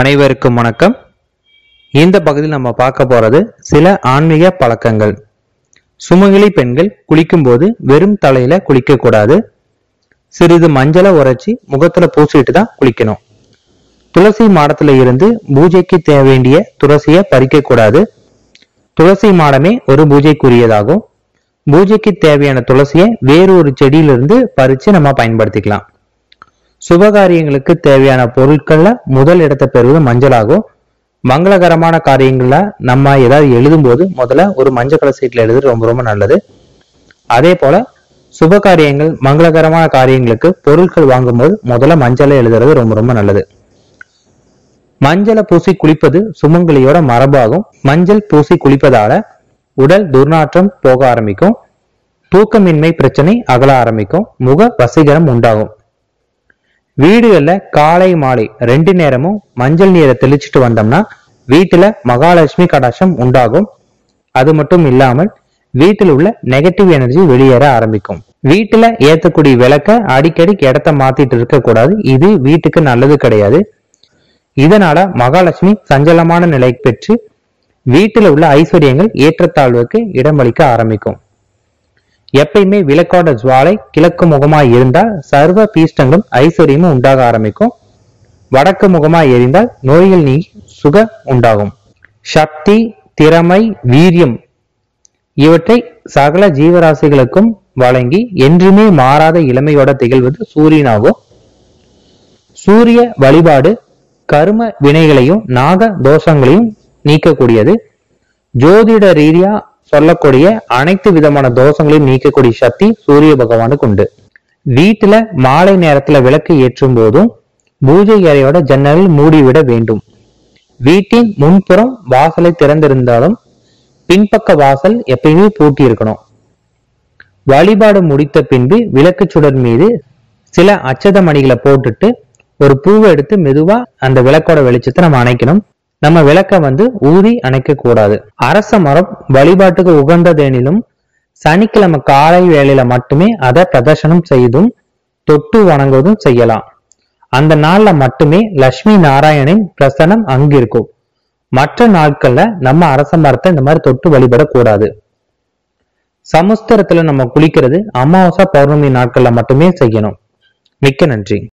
அனைவருக்கும் வணக்கம். இந்த பகுதியில் நம்ம பார்க்க போறது சில ஆன்மீக பழக்கங்கள். சுமங்கலி பெண்கள் குளிக்கும் போது வெறும் தலையில குளிக்க கூடாது சிறிது மஞ்சளை உரைச்சி முகத்துல பூசிட்டு தான் குளிக்கணும். துளசி மாடத்துல இருந்து பூஜைக்கு தேவை வேண்டிய துளசியை பறிக்க கூடாது துளசி மாடமே ஒரு பூஜைக்குரியதாகும். பூஜைக்கு தேவையான துளசியை வேறு ஒரு செடியிலிருந்து பறிச்சு நம்ம பயன்படுத்திக்கலாம். சுபகாரியங்களுக்கு தேவையான பொருட்கள்ல முதல் இடத்தை பெறுவது மஞ்சளாகும். மங்களகரமான காரியங்கள்ல நம்ம ஏதாவது எழுதும்போது முதல்ல ஒரு மஞ்சள் கலர் சீட்ல எழுதுறது ரொம்ப ரொம்ப நல்லது. அதே போல சுப காரியங்கள் மங்களகரமான காரியங்களுக்கு பொருட்கள் வாங்கும்போது முதல்ல மஞ்சளை எழுதுறது ரொம்ப ரொம்ப நல்லது. மஞ்சளை பூசி குளிப்பது சுமங்கலியோட மரபாகும். மஞ்சள் பூசி குளிப்பதால உடல் துர்நாற்றம் போக ஆரம்பிக்கும். தூக்கமின்மை பிரச்சனை அகல ஆரம்பிக்கும். முக வசீகரம் உண்டாகும். வீடுகளில் காலை மாலை ரெண்டு நேரமும் மஞ்சள் நீரை தெளிச்சிட்டு வந்தோம்னா வீட்டுல மகாலட்சுமி கடாட்சம் உண்டாகும். அது மட்டும் இல்லாமல் வீட்டில் உள்ள நெகட்டிவ் எனர்ஜி வெளியேற ஆரம்பிக்கும். வீட்டுல ஏத்தக்கூடிய விளக்க அடிக்கடி இடத்த மாத்திட்டு இருக்க கூடாது. இது வீட்டுக்கு நல்லது கிடையாது. இதனால மகாலட்சுமி சஞ்சலமான நிலை பெற்று வீட்டில் உள்ள ஐஸ்வர்யங்கள் ஏற்றத்தாழ்வுக்கு இடமளிக்க ஆரம்பிக்கும். எப்பயுமே விளக்கோட ஜுவாலை கிழக்கு முகமாய் இருந்தால் சர்வ பீஷ்டங்களும் ஐஸ்வர்யமும் உண்டாக ஆரம்பிக்கும். வடக்கு முகமாய் எரிந்தால் நோய்கள் நீ சுக உண்டாகும். சக்தி திறமை வீரியம் இவற்றை சகல ஜீவராசிகளுக்கும் வழங்கி என்றுமே மாறாத இளமையோட திகழ்வது சூரியனாகும் சூரிய வழிபாடு கரும வினைகளையும் நாக தோஷங்களையும் நீக்கக்கூடியது. ஜோதிட ரீதியா சொல்லக்கூடிய அனைத்து விதமான தோஷங்களையும் நீக்கக்கூடிய சக்தி சூரிய பகவானுக்கு உண்டு. வீட்டுல மாலை நேரத்துல விளக்கு ஏற்றும் போதும் பூஜை அறையோட ஜன்னலில் மூடிவிட வேண்டும். வீட்டின் முன்புறம் வாசலை திறந்திருந்தாலும் பின்பக்க வாசல் எப்பயுமே பூட்டி இருக்கணும். வழிபாடு முடித்த பின்பு விளக்கு சுடர் மீது சில அச்சத மணிகளை போட்டுட்டு ஒரு பூவை எடுத்து மெதுவா அந்த விளக்கோட வெளிச்சத்தை நம்ம அணைக்கணும். நம்ம விளக்க வந்து ஊதி அணைக்க கூடாது. அரச மரம் வழிபாட்டுக்கு உகந்ததெனிலும் சனிக்கிழமை காலை வேளையில மட்டுமே அதை பிரதர்சனம் செய்தும் தொட்டு வணங்குவதும் செய்யலாம். அந்த நாள்ல மட்டுமே லட்சுமி நாராயணின் பிரசனம் அங்கிருக்கும். மற்ற நாட்கள்ல நம்ம அரச மரத்தை இந்த மாதிரி தொட்டு வழிபடக்கூடாது. சமுஸ்திரத்துல நம்ம குளிக்கிறது அமாவாசை பௌர்ணமி நாட்கள்ல மட்டுமே செய்யணும். மிக்க நன்றி.